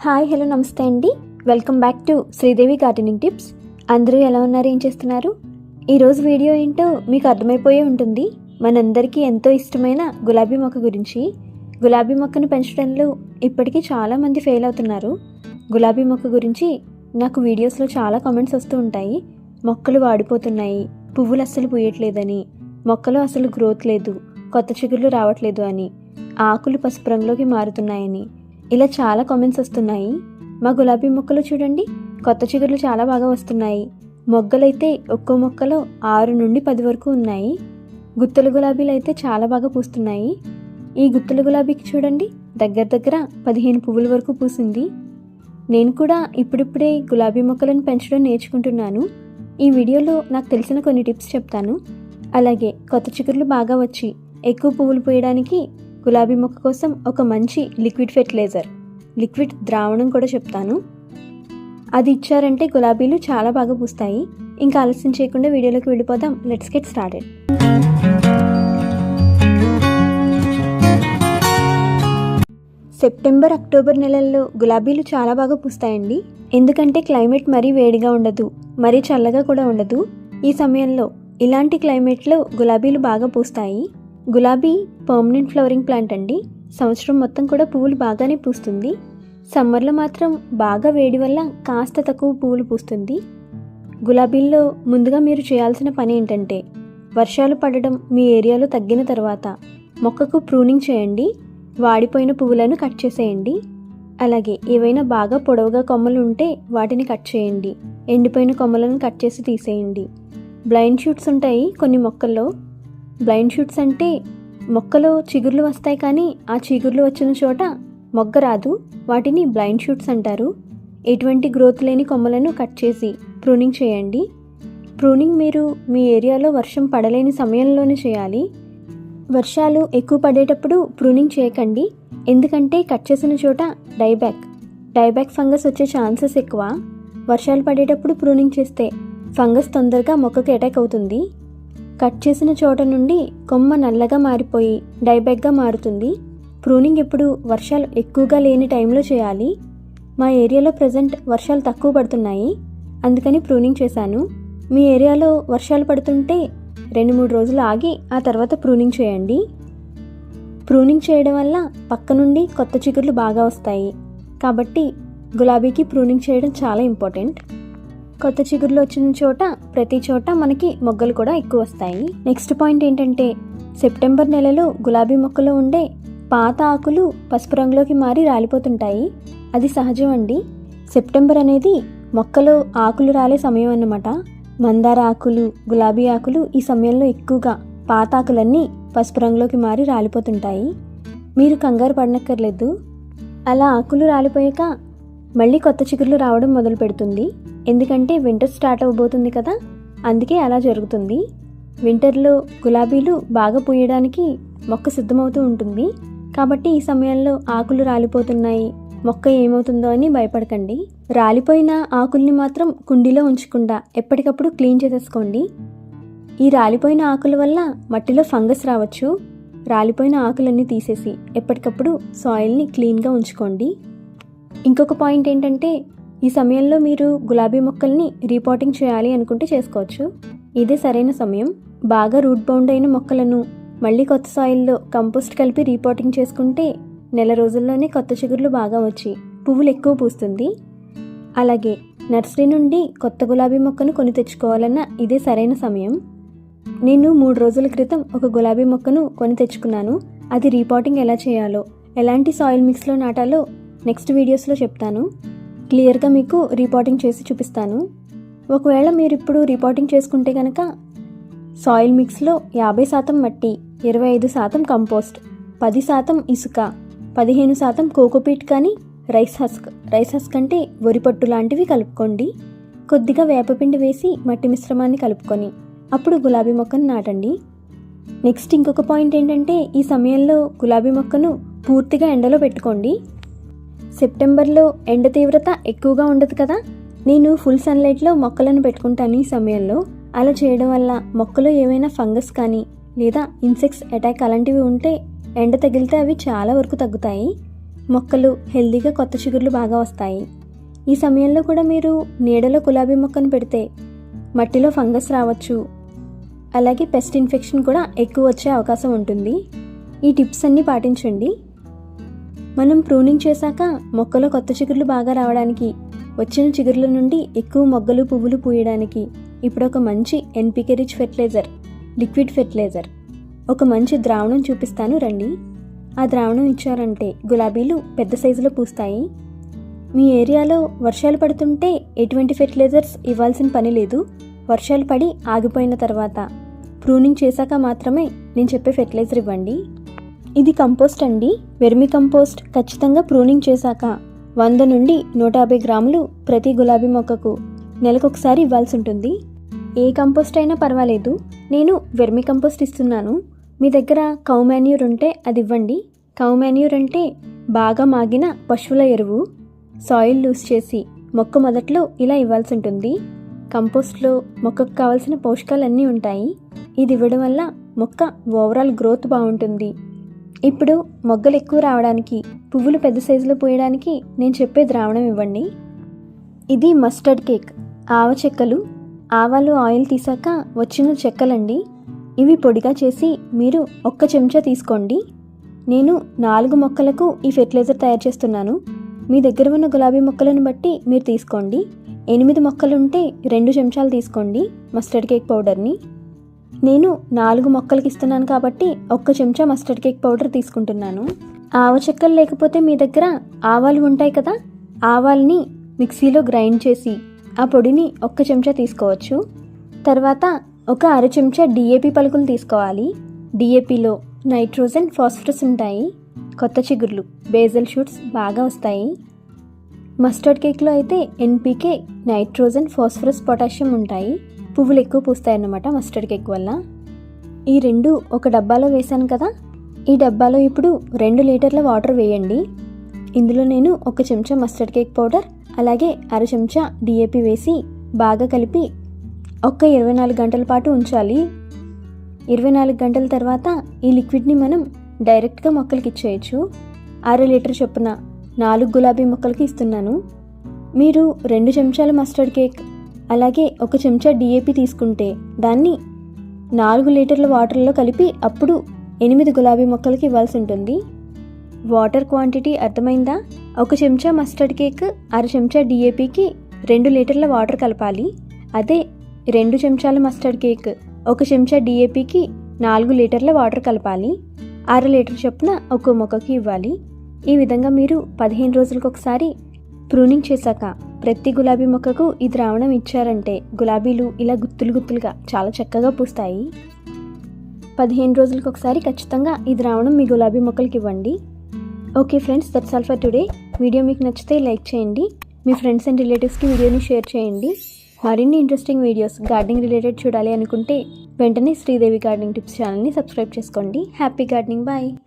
Hi hello నమస్తే అండి. Welcome back to Sridevi gardening tips. అందరూ ఎలా ఉన్నారు? ఏం చేస్తున్నారు? ఈరోజు వీడియో ఏంటో మీకు అర్థమైపోయే ఉంటుంది. మనందరికీ ఎంతో ఇష్టమైన గులాబీ మొక్క గురించి. గులాబీ మొక్కను పెంచడంలో ఇప్పటికీ చాలామంది ఫెయిల్ అవుతున్నారు. గులాబీ మొక్క గురించి నాకు వీడియోస్లో చాలా కామెంట్స్ వస్తూ ఉంటాయి. మొక్కలు వాడిపోతున్నాయి. పువ్వులు అస్సలు పూయట్లేదని. మొక్కలో అసలు గ్రోత్ లేదు. కొత్త చిగుళ్ళు రావట్లేదు అని. ఆకులు పసుపు రంగులోకి మారుతున్నాయని. ఇలా చాలా కామెంట్స్ వస్తున్నాయి. మా గులాబీ మొక్కలు చూడండి. కొత్త చిగుర్లు చాలా బాగా వస్తున్నాయి. మొగ్గలైతే ఒక్కో మొక్కలో ఆరు నుండి పది వరకు ఉన్నాయి. గుత్తల గులాబీలు అయితే చాలా బాగా పూస్తున్నాయి. ఈ గుత్తల గులాబీకి చూడండి. దగ్గర దగ్గర పదిహేను పువ్వుల వరకు పూసింది. నేను కూడా ఇప్పుడిప్పుడే గులాబీ మొక్కలను పెంచడం నేర్చుకుంటున్నాను. ఈ వీడియోలో నాకు తెలిసిన కొన్ని టిప్స్ చెప్తాను. అలాగే కొత్త చిగుర్లు బాగా వచ్చి ఎక్కువ పువ్వులు పూయడానికి గులాబీ మొక్క కోసం ఒక మంచి లిక్విడ్ ఫెర్టిలైజర్ లిక్విడ్ ద్రావణం కూడా చెప్తాను. అది ఇచ్చారంటే గులాబీలు చాలా బాగా పూస్తాయి. ఇంకా ఆలస్యం చేయకుండా వీడియోలోకి వెళ్ళిపోదాం. Let's get started September October నెలల్లో గులాబీలు చాలా బాగా పూస్తాయండి. ఎందుకంటే క్లైమేట్ మరీ వేడిగా ఉండదు మరీ చల్లగా కూడా ఉండదు. ఈ సమయంలో ఇలాంటి క్లైమేట్లో గులాబీలు బాగా పూస్తాయి. గులాబీ పర్మనెంట్ ఫ్లవరింగ్ ప్లాంట్ అండి. సంవత్సరం మొత్తం కూడా పువ్వులు బాగానే పూస్తుంది. సమ్మర్లో మాత్రం బాగా వేడి వల్ల కాస్త తక్కువ పువ్వులు పూస్తుంది. గులాబీల్లో ముందుగా మీరు చేయాల్సిన పని ఏంటంటే వర్షాలు పడడం మీ ఏరియాలో తగ్గిన తర్వాత మొక్కకు ప్రూనింగ్ చేయండి. వాడిపోయిన పువ్వులను కట్ చేసేయండి. అలాగే ఏవైనా బాగా పొడవుగా కొమ్మలు ఉంటే వాటిని కట్ చేయండి. ఎండిపోయిన కొమ్మలను కట్ చేసి తీసేయండి. బ్లైండ్ షూట్స్ ఉంటాయి కొన్ని మొక్కల్లో. బ్లైండ్ షూట్స్ అంటే మొక్కలో చిగుర్లు వస్తాయి కానీ ఆ చిగుర్లు వచ్చిన చోట మొగ్గ రాదు. వాటిని బ్లైండ్ షూట్స్ అంటారు. ఎటువంటి గ్రోత్ లేని కొమ్మలను కట్ చేసి ప్రూనింగ్ చేయండి. ప్రూనింగ్ మీరు మీ ఏరియాలో వర్షం పడలేని సమయంలోనే చేయాలి. వర్షాలు ఎక్కువ పడేటప్పుడు ప్రూనింగ్ చేయకండి. ఎందుకంటే కట్ చేసిన చోట డైబ్యాక్ డైబ్యాక్ ఫంగస్ వచ్చే ఛాన్సెస్ ఎక్కువ. వర్షాలు పడేటప్పుడు ప్రూనింగ్ చేస్తే ఫంగస్ తొందరగా మొక్కకు అటాక్ అవుతుంది. కట్ చేసిన చోట నుండి కొమ్మ నల్లగా మారిపోయి డైబ్యాక్గా మారుతుంది. ప్రూనింగ్ ఎప్పుడు వర్షాలు ఎక్కువగా లేని టైంలో చేయాలి. మా ఏరియాలో ప్రజెంట్ వర్షాలు తక్కువ పడుతున్నాయి. అందుకని ప్రూనింగ్ చేశాను. మీ ఏరియాలో వర్షాలు పడుతుంటే రెండు మూడు రోజులు ఆగి ఆ తర్వాత ప్రూనింగ్ చేయండి. ప్రూనింగ్ చేయడం వల్ల పక్క నుండి కొత్త చిగుర్లు బాగా వస్తాయి. కాబట్టి గులాబీకి ప్రూనింగ్ చేయడం చాలా ఇంపార్టెంట్. కొత్త చిగురులు వచ్చిన చోట ప్రతి చోట మనకి మొగ్గలు కూడా ఎక్కువ వస్తాయి. నెక్స్ట్ పాయింట్ ఏంటంటే సెప్టెంబర్ నెలలో గులాబీ మొక్కలో ఉండే పాత ఆకులు పసుపు రంగులోకి మారి రాలిపోతుంటాయి. అది సహజం అండి. సెప్టెంబర్ అనేది మొక్కలో ఆకులు రాలే సమయం అన్నమాట. మందార ఆకులు గులాబీ ఆకులు ఈ సమయంలో ఎక్కువగా పాత ఆకులన్నీ పసుపు రంగులోకి మారి రాలిపోతుంటాయి. మీరు కంగారు పడనక్కర్లేదు. అలా ఆకులు రాలిపోయాక మళ్ళీ కొత్త చిగుర్లు రావడం మొదలు పెడుతుంది. ఎందుకంటే వింటర్ స్టార్ట్ అవ్వబోతుంది కదా. అందుకే అలా జరుగుతుంది. వింటర్లో గులాబీలు బాగా పూయడానికి మొక్క సిద్ధమవుతూ ఉంటుంది. కాబట్టి ఈ సమయంలో ఆకులు రాలిపోతున్నాయి. మొక్క ఏమవుతుందో అని భయపడకండి. రాలిపోయిన ఆకుల్ని మాత్రం కుండీలో ఉంచకుండా ఎప్పటికప్పుడు క్లీన్ చేసేసుకోండి. ఈ రాలిపోయిన ఆకుల వల్ల మట్టిలో ఫంగస్ రావచ్చు. రాలిపోయిన ఆకులన్నీ తీసేసి ఎప్పటికప్పుడు సాయిల్ని క్లీన్గా ఉంచుకోండి. ఇంకొక పాయింట్ ఏంటంటే ఈ సమయంలో మీరు గులాబీ మొక్కల్ని రీపాటింగ్ చేయాలి అనుకుంటే చేసుకోవచ్చు. ఇదే సరైన సమయం. బాగా రూట్ బౌండ్ అయిన మొక్కలను మళ్ళీ కొత్త సాయిల్లో కంపోస్ట్ కలిపి రీపాటింగ్ చేసుకుంటే నెల రోజుల్లోనే కొత్త చిగుర్లు బాగా వచ్చి పువ్వులు ఎక్కువ పూస్తుంది. అలాగే నర్సరీ నుండి కొత్త గులాబీ మొక్కను కొని తెచ్చుకోవాలన్న ఇదే సరైన సమయం. నేను మూడు రోజుల క్రితం ఒక గులాబీ మొక్కను కొని తెచ్చుకున్నాను. అది రీపాటింగ్ ఎలా చేయాలో ఎలాంటి సాయిల్ మిక్స్లో నాటాలో నెక్స్ట్ వీడియోస్లో చెప్తాను. క్లియర్గా మీకు రిపోర్టింగ్ చేసి చూపిస్తాను. ఒకవేళ మీరు ఇప్పుడు రిపోర్టింగ్ చేసుకుంటే కనుక సాయిల్ మిక్స్లో యాభై శాతం మట్టి ఇరవై ఐదు శాతం కంపోస్ట్ పది శాతం ఇసుక పదిహేను శాతం కోకోపీట్ కానీ రైస్ హస్క్. రైస్ హస్క్ అంటే వరిపట్టు లాంటివి కలుపుకోండి. కొద్దిగా వేపపిండి వేసి మట్టి మిశ్రమాన్ని కలుపుకొని అప్పుడు గులాబీ మొక్కను నాటండి. నెక్స్ట్ ఇంకొక పాయింట్ ఏంటంటే ఈ సమయంలో గులాబీ మొక్కను పూర్తిగా ఎండలో పెట్టుకోండి. సెప్టెంబర్లో ఎండ తీవ్రత ఎక్కువగా ఉండదు కదా? నేను ఫుల్ సన్లైట్లో మొక్కలను పెట్టుకుంటాను ఈ సమయంలో. అలా చేయడం వల్ల మొక్కలో ఏమైనా ఫంగస్ కానీ లేదా ఇన్సెక్ట్స్ అటాక్ అలాంటివి ఉంటే ఎండ తగిలితే అవి చాలా వరకు తగ్గుతాయి. మొక్కలు హెల్దీగా కొత్త చిగుర్లు బాగా వస్తాయి. ఈ సమయంలో కూడా మీరు నీడలో గులాబీ మొక్కను పెడితే మట్టిలో ఫంగస్ రావచ్చు. అలాగే పెస్ట్ ఇన్ఫెక్షన్ కూడా ఎక్కువ వచ్చే అవకాశం ఉంటుంది. ఈ టిప్స్ అన్నీ పాటించండి. మనం ప్రూనింగ్ చేశాక మొక్కలో కొత్త చిగుర్లు బాగా రావడానికి వచ్చిన చిగుర్ల నుండి ఎక్కువ మొగ్గలు పువ్వులు పూయడానికి ఇప్పుడు ఒక మంచి NPK rich fertiliser liquid fertiliser. ఒక మంచి ద్రావణం చూపిస్తాను రండి. ఆ ద్రావణం ఇచ్చారంటే గులాబీలు పెద్ద సైజులో పూస్తాయి. మీ ఏరియాలో వర్షాలు పడుతుంటే ఎటువంటి ఫెర్టిలైజర్స్ ఇవ్వాల్సిన పని లేదు. వర్షాలు పడి ఆగిపోయిన తర్వాత ప్రూనింగ్ చేశాక మాత్రమే నేను చెప్పే ఫెర్టిలైజర్ ఇవ్వండి. ఇది కంపోస్ట్ అండి. వెర్మి కంపోస్ట్ ఖచ్చితంగా ప్రూనింగ్ చేశాక వంద నుండి నూట యాభై గ్రాములు ప్రతి గులాబీ మొక్కకు నెలకొకసారి ఇవ్వాల్సి ఉంటుంది. ఏ కంపోస్ట్ అయినా పర్వాలేదు. నేను వెర్మి కంపోస్ట్ ఇస్తున్నాను. మీ దగ్గర కౌ మాన్యూర్ ఉంటే అది ఇవ్వండి. కౌ మాన్యూర్ అంటే బాగా మాగిన పశువుల ఎరువు సాయిల్ లూజ్ చేసి మొక్క మొదట్లో ఇలా ఇవ్వాల్సి ఉంటుంది. కంపోస్ట్లో మొక్కకు కావాల్సిన పోషకాలన్నీ ఉంటాయి. ఇది ఇవ్వడం వల్ల మొక్క ఓవరాల్ గ్రోత్ బాగుంటుంది. ఇప్పుడు మొగ్గలు ఎక్కువ రావడానికి పువ్వులు పెద్ద సైజులో పోయడానికి నేను చెప్పే ద్రావణం ఇవ్వండి. ఇది మస్టర్డ్ కేక్. ఆవ చెక్కలు ఆవాలు ఆయిల్ తీసాక వచ్చిన చెక్కలండి. ఇవి పొడిగా చేసి మీరు ఒక్క చెంచా తీసుకోండి. నేను నాలుగు మొక్కలకు ఈ ఫెర్టిలైజర్ తయారు చేస్తున్నాను. మీ దగ్గర ఉన్న గులాబీ మొక్కలను బట్టి మీరు తీసుకోండి. ఎనిమిది మొక్కలు ఉంటే రెండు చెంచాలు తీసుకోండి మస్టర్డ్ కేక్ పౌడర్ని. నేను నాలుగు మొక్కలకి ఇస్తున్నాను కాబట్టి ఒక్క చెంచా మస్టర్డ్ కేక్ పౌడర్ తీసుకుంటున్నాను. ఆవ చెక్కలు లేకపోతే మీ దగ్గర ఆవాలు ఉంటాయి కదా ఆవాల్ని మిక్సీలో గ్రైండ్ చేసి ఆ పొడిని ఒక్క చెంచా తీసుకోవచ్చు. తర్వాత ఒక అర చెంచా డిఏపి పలుకులు తీసుకోవాలి. డిఏపిలో నైట్రోజన్ ఫాస్ఫరస్ ఉంటాయి. కొత్త చిగుర్లు బేజల్ షూట్స్ బాగా వస్తాయి. మస్టర్డ్ కేక్లో అయితే ఎన్పికే నైట్రోజన్ ఫాస్ఫరస్ పొటాషియం ఉంటాయి. పువ్వులు ఎక్కువ పూస్తాయి అన్నమాట మస్టర్డ్ కేక్ వల్ల. ఈ రెండు ఒక డబ్బాలో వేశాను కదా ఈ డబ్బాలో ఇప్పుడు రెండు లీటర్ల వాటర్ వేయండి. ఇందులో నేను ఒక చెంచా మస్టర్డ్ కేక్ పౌడర్ అలాగే అర చెంచా డిఏపి వేసి బాగా కలిపి ఒక్క ఇరవై నాలుగు గంటల పాటు ఉంచాలి. ఇరవై నాలుగు గంటల తర్వాత ఈ లిక్విడ్ని మనం డైరెక్ట్గా మొక్కలకి ఇచ్చేయచ్చు. అర లీటర్ చొప్పున నాలుగు గులాబీ మొక్కలకి ఇస్తున్నాను. మీరు రెండు చెంచాల మస్టర్డ్ కేక్ అలాగే ఒక చెంచా డిఏపి తీసుకుంటే దాన్ని నాలుగు లీటర్ల వాటర్లో కలిపి అప్పుడు ఎనిమిది గులాబీ మొక్కలకి ఇవ్వాల్సి ఉంటుంది. వాటర్ క్వాంటిటీ అర్థమైందా? ఒక చెంచా మస్టర్డ్ కేక్ అర చెంచా డిఏపికి రెండు లీటర్ల వాటర్ కలపాలి. అదే రెండు చెంచాల మస్టర్డ్ కేక్ ఒక చెంచా డిఏపికి నాలుగు లీటర్ల వాటర్ కలపాలి. అర లీటర్ చొప్పున ఒక్కో మొక్కకి ఇవ్వాలి. ఈ విధంగా మీరు పదిహేను రోజులకు ఒకసారి ప్రూనింగ్ చేశాక ప్రతి గులాబీ మొక్కకు ఈ ద్రావణం ఇచ్చారంటే గులాబీలు ఇలా గుత్తులు గుత్తులుగా చాలా చక్కగా పూస్తాయి. పదిహేను రోజులకు ఒకసారి ఖచ్చితంగా ఈ ద్రావణం మీ గులాబీ మొక్కలకి ఇవ్వండి. Okay friends that's all for today video మీకు నచ్చితే లైక్ చేయండి. మీ ఫ్రెండ్స్ అండ్ రిలేటివ్స్కి వీడియోని షేర్ చేయండి. మరిన్ని ఇంట్రెస్టింగ్ వీడియోస్ గార్డెనింగ్ రిలేటెడ్ చూడాలి అనుకుంటే వెంటనే శ్రీదేవి గార్డెనింగ్ టిప్స్ ఛానల్ని సబ్స్క్రైబ్ చేసుకోండి. Happy gardening bye